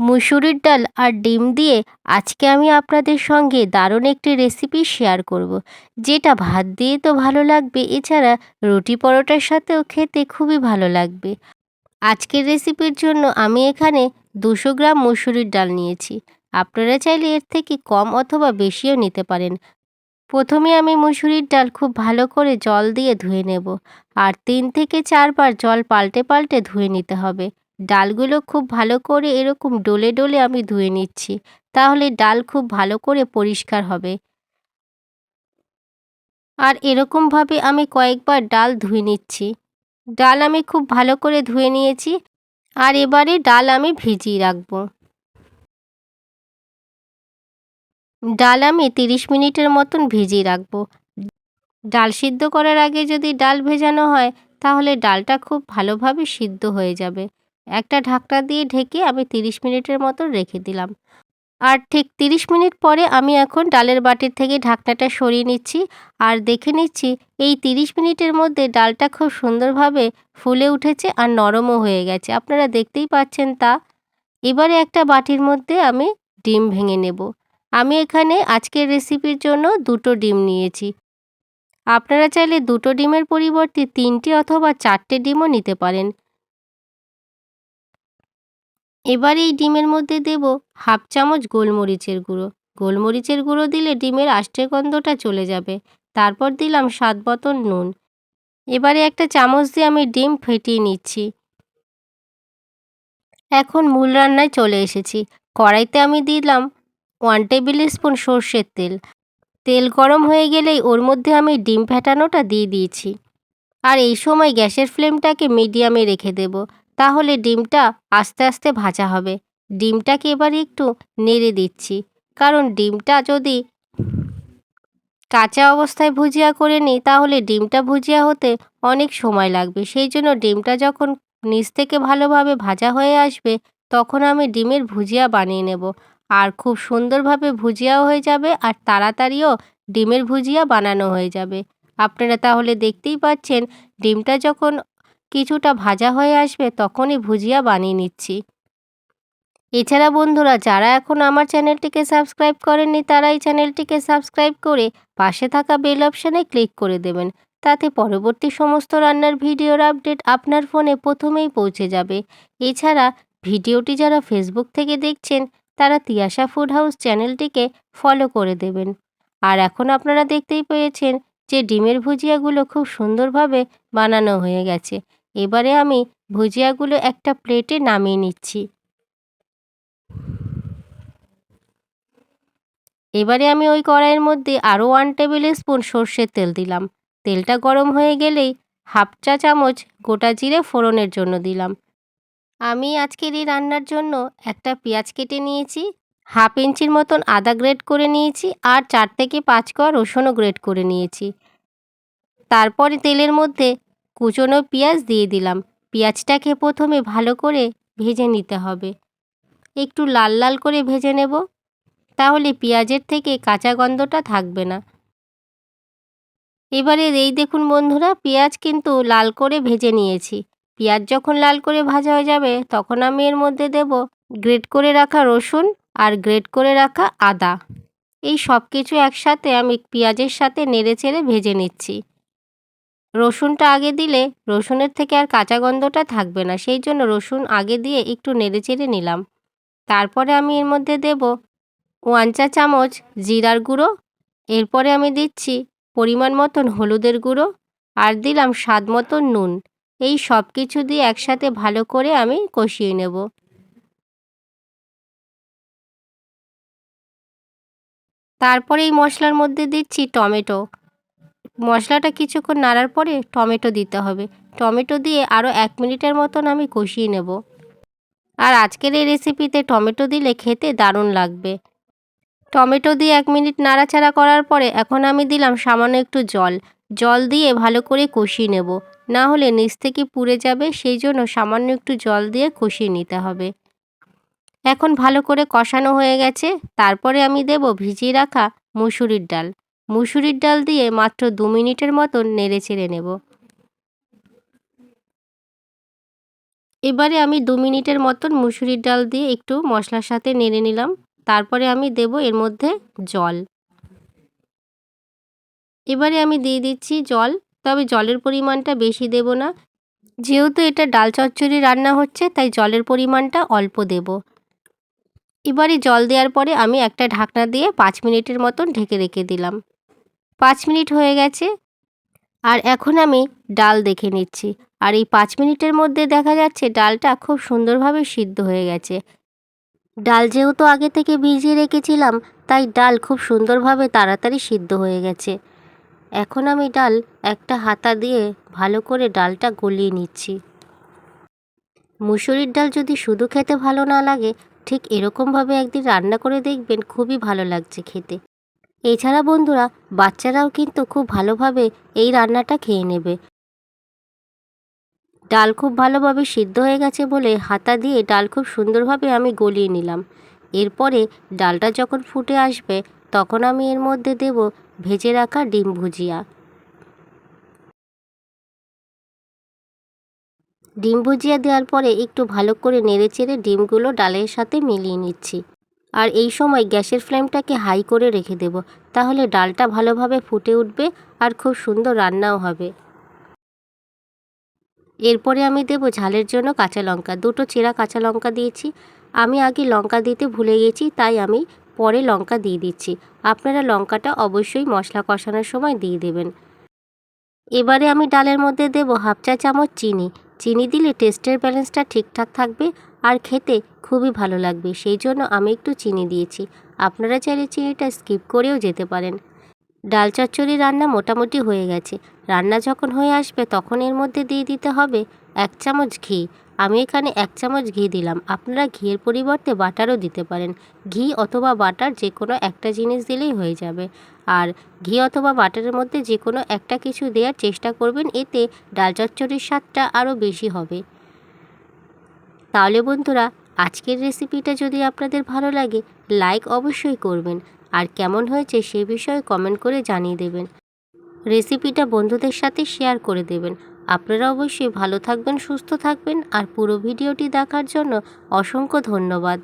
মুসুরির ডাল আর ডিম দিয়ে আজকে আমি আপনাদের সঙ্গে দারুণ একটি রেসিপি শেয়ার করব। যেটা ভাত দিয়ে তো ভালো লাগবে, এছাড়া রুটি পরোটার সাথেও খেতে খুবই ভালো লাগবে। আজকের রেসিপির জন্য আমি এখানে দুশো গ্রাম মুসুরির ডাল নিয়েছি। আপনারা চাইলে এর থেকে কম অথবা বেশিও নিতে পারেন। প্রথমে আমি মুসুরির ডাল খুব ভালো করে জল দিয়ে ধুয়ে নেব। আর তিন থেকে চারবার জল পাল্টে পাল্টে ধুয়ে নিতে হবে। ডালগুলো খুব ভালো করে এরকম ডলে ডলে আমি ধুয়ে নিচ্ছি। তাহলে ডাল খুব ভালো করে পরিষ্কার হবে। আর এরকমভাবে আমি কয়েকবার ডাল ধুয়ে নিচ্ছি। ডাল আমি খুব ভালো করে ধুয়ে নিয়েছি। আর এবারে ডাল আমি ভিজিয়ে রাখব। ডাল আমি তিরিশ মিনিটের মতন ভিজিয়ে রাখব। ডাল সিদ্ধ করার আগে যদি ডাল ভেজানো হয়, তাহলে ডালটা খুব ভালোভাবে সিদ্ধ হয়ে যাবে। একটা ঢাকনা দিয়ে ঢেকে আমি তিরিশ মিনিটের মতো রেখে দিলাম। আর ঠিক তিরিশ মিনিট পরে আমি এখন ডালের বাটির থেকে ঢাকনাটা সরিয়ে নিচ্ছি আর দেখে নিচ্ছি এই তিরিশ মিনিটের মধ্যে ডালটা খুব সুন্দরভাবে ফুলে উঠেছে আর নরমও হয়ে গেছে। আপনারা দেখতেই পাচ্ছেন তা। এবারে একটা বাটির মধ্যে আমি ডিম ভেঙে নেব। আমি এখানে আজকের রেসিপির জন্য দুটো ডিম নিয়েছি। আপনারা চাইলে দুটো ডিমের পরিবর্তে তিনটে অথবা চারটে ডিমও নিতে পারেন। এবার এই ডিমের মধ্যে দেব হাফ চামচ গোলমরিচের গুঁড়ো। গোলমরিচের গুঁড়ো দিলে ডিমের আষ্টে গন্ধটা চলে যাবে। তারপর দিলাম স্বাদ মতন নুন। এবারে একটা চামচ দিয়ে আমি ডিম ফেটিয়ে নিচ্ছি। এখন মূল রান্নায় চলে এসেছি। কড়াইতে আমি দিলাম ওয়ান টেবিল স্পুন সর্ষের তেল। তেল গরম হয়ে গেলেই ওর মধ্যে আমি ডিম ফেটানোটা দিয়ে দিয়েছি। আর এই সময় গ্যাসের ফ্লেমটাকে মিডিয়ামে রেখে দেব। তাহলে ডিমটা আস্তে আস্তে ভাজা হবে। ডিমটাকে এবার একটু নেড়ে দিচ্ছি। কারণ ডিমটা যদি কাঁচা অবস্থায় ভুজিয়া করে নিই, তাহলে ডিমটা ভুজিয়া হতে অনেক সময় লাগবে। সেই জন্য ডিমটা যখন নিচ থেকে ভালোভাবে ভাজা হয়ে আসবে, তখন আমি ডিমের ভুজিয়া বানিয়ে নেব। আর খুব সুন্দরভাবে ভুজিয়াও হয়ে যাবে আর তাড়াতাড়িও ডিমের ভুজিয়া বানানো হয়ে যাবে। আপনারা তাহলে দেখতেই পাচ্ছেন, ডিমটা যখন কিছুটা ভাজা হয়ে আসবে তখনই ভুজিয়া বানিয়ে নিচ্ছি। এছাড়া বন্ধুরা, যারা এখন আমার চ্যানেলটিকে সাবস্ক্রাইব করেননি, তারা এই চ্যানেলটিকে সাবস্ক্রাইব করে পাশে থাকা বেল অপশানে ক্লিক করে দেবেন। তাতে পরবর্তী সমস্ত রান্নার ভিডিওর আপডেট আপনার ফোনে প্রথমেই পৌঁছে যাবে। এছাড়া, ভিডিওটি যারা ফেসবুক থেকে দেখছেন, তারা তিয়াশা ফুড হাউস চ্যানেলটিকে ফলো করে দেবেন। আর এখন আপনারা দেখতেই পেয়েছেন যে ডিমের ভুজিয়াগুলো খুব সুন্দরভাবে বানানো হয়ে গেছে। এবারে আমি ভুজিয়াগুলো একটা প্লেটে নামিয়ে নিচ্ছি। এবারে আমি ওই কড়াইয়ের মধ্যে আরও ওয়ান টেবিল স্পুন সর্ষের তেল দিলাম। তেলটা গরম হয়ে গেলেই হাফ চা চামচ গোটা জিরে ফোড়নের জন্য দিলাম। আমি আজকের এই রান্নার জন্য একটা পেঁয়াজ কেটে নিয়েছি হাফ ইঞ্চির মতন আদা গ্রেড করে নিয়েছি আর চার থেকে পাঁচ কোয়া রসুনও গ্রেড করে নিয়েছি। তারপরে তেলের মধ্যে কুচনো পেঁয়াজ দিয়ে দিলাম। পেঁয়াজটাকে প্রথমে ভালো করে ভেজে নিতে হবে। একটু লাল লাল করে ভেজে নেব। তাহলে পেঁয়াজের থেকে কাঁচা গন্ধটা থাকবে না। এবারে এই দেখুন বন্ধুরা, পেঁয়াজ কিন্তু লাল করে ভেজে নিয়েছি। পেঁয়াজ যখন লাল করে ভাজা হয়ে যাবে, তখন আমি এর মধ্যে দেব গ্রেট করে রাখা রসুন আর গ্রেট করে রাখা আদা। এই সব কিছু একসাথে আমি পেঁয়াজের সাথে নেড়ে চেড়ে ভেজে নিচ্ছি। রসুনটা আগে দিলে রসুনের থেকে আর কাঁচা গন্ধটা থাকবে না, সেই জন্য রসুন আগে দিয়ে একটু নেড়ে চেড়ে নিলাম। তারপরে আমি এর মধ্যে দেব ওয়ান চা চামচ জিরার গুঁড়ো, এরপরে আমি দিচ্ছি পরিমাণ মতন হলুদের গুঁড়ো আর দিলাম স্বাদ মতন নুন। এই সব কিছু দিয়ে একসাথে ভালো করে আমি কষিয়ে নেব। তারপরে এই মশলার মধ্যে দিচ্ছি টমেটো। মশলাটা কিছুক্ষণ নাড়ার পরে টমেটো দিতে হবে। টমেটো দিয়ে আরও এক মিনিটের মতন আমি কষিয়ে নেব। আর আজকের এই রেসিপিতে টমেটো দিলে খেতে দারুণ লাগবে। টমেটো দিয়ে এক মিনিট নাড়াচাড়া করার পরে এখন আমি দিলাম সামান্য একটু জল। জল দিয়ে ভালো করে কষিয়ে নেব। না হলে নিচ থেকে পুড়ে যাবে, সেই জন্য সামান্য একটু জল দিয়ে কষিয়ে নিতে হবে। এখন ভালো করে কষানো হয়ে গেছে। তারপরে আমি দেব ভিজিয়ে রাখা মুসুরির ডাল। মুসুরির ডাল দিয়ে মাত্র দু মিনিটের মতন নেড়ে চেড়ে নেব। এবারে আমি দু মিনিটের মতন মুসুরির ডাল দিয়ে একটু মশলার সাথে নেড়ে নিলাম। তারপরে আমি দেব এর মধ্যে জল। এবারে আমি দিয়ে দিচ্ছি জল, তবে জলের পরিমাণটা বেশি দেব না। যেহেতু এটা ডাল চচ্চড়ি রান্না হচ্ছে, তাই জলের পরিমাণটা অল্প দেব। এবারে জল দেওয়ার পরে আমি একটা ঢাকনা দিয়ে পাঁচ মিনিটের মতন ঢেকে রেখে দিলাম। পাঁচ মিনিট হয়ে গেছে। আর এখন আমি ডাল দেখে নিচ্ছি। আর এই পাঁচ মিনিটের মধ্যে দেখা যাচ্ছে ডালটা খুব সুন্দরভাবে সিদ্ধ হয়ে গেছে। ডাল যেহেতু আগে থেকে ভিজিয়ে রেখেছিলাম, তাই ডাল খুব সুন্দরভাবে তাড়াতাড়ি সিদ্ধ হয়ে গেছে। এখন আমি ডাল একটা হাতা দিয়ে ভালো করে ডালটা গলিয়ে নিচ্ছি। মুসুরির ডাল যদি শুধু খেতে ভালো না লাগে, ঠিক এরকমভাবে একদিন রান্না করে দেখবেন, খুবই ভালো লাগছে খেতে। এছাড়া বন্ধুরা, বাচ্চারাও কিন্তু খুব ভালোভাবে এই রান্নাটা খেয়ে নেবে। ডাল খুব ভালোভাবে সিদ্ধ হয়ে গেছে বলে হাতা দিয়ে ডাল খুব সুন্দরভাবে আমি গলিয়ে নিলাম। এরপরে ডালটা যখন ফুটে আসবে, তখন আমি এর মধ্যে দেব ভেজে রাখা ডিম ভুজিয়া। ডিম ভুজিয়া দেওয়ার পরে একটু ভালো করে নেড়ে চেড়ে ডিমগুলো ডালের সাথে মিলিয়ে নিচ্ছি। আর এই সময় গ্যাসের ফ্লেমটাকে হাই করে রেখে দেব, তাহলে ডালটা ভালোভাবে ফুটে উঠবে আর খুব সুন্দর রান্নাও হবে। এরপরে আমি দেব ঝালের জন্য কাঁচা লঙ্কা, দুটো চেরা কাঁচা লঙ্কা দিয়েছি। আমি আগে লঙ্কা দিতে ভুলে গেছি, তাই আমি পরে লঙ্কা দিয়ে দিচ্ছি। আপনারা লঙ্কাটা অবশ্যই মশলা কষানোর সময় দিয়ে দেবেন। এবারে আমি ডালের মধ্যে দেব হাফ চা চামচ চিনি। চিনি দিলে টেস্টের ব্যালেন্সটা ঠিকঠাক থাকবে আর খেতে খুবই ভালো লাগবে, সেই জন্য আমি একটু চিনি দিয়েছি। আপনারা চাইলে চিনিটা স্কিপ করেও যেতে পারেন। ডাল চচ্চড়ি রান্না মোটামুটি হয়ে গেছে। রান্না যখন হয়ে আসবে তখন এর মধ্যে দিয়ে দিতে হবে এক চামচ ঘি। আমি এখানে এক চামচ ঘি দিলাম। আপনারা ঘিয়ের পরিবর্তে বাটারও দিতে পারেন। ঘি অথবা বাটার যে কোনো একটা জিনিস দিলেই হয়ে যাবে। আর ঘি অথবা বাটারের মধ্যে যে কোনো একটা কিছু দেওয়ার চেষ্টা করবেন, এতে ডাল চচ্চড়ির স্বাদটা আরও বেশি হবে। তাহলে বন্ধুরা, আজকের রেসিপিটা যদি আপনাদের ভালো লাগে লাইক অবশ্যই করবেন। আর কেমন হয়েছে সে বিষয়ে কমেন্ট করে জানিয়ে দেবেন। রেসিপিটা বন্ধুদের সাথে শেয়ার করে দেবেন। আপনারা অবশ্যই ভালো থাকবেন, সুস্থ থাকবেন, আর পুরো ভিডিওটি দেখার জন্য অসংখ্য ধন্যবাদ।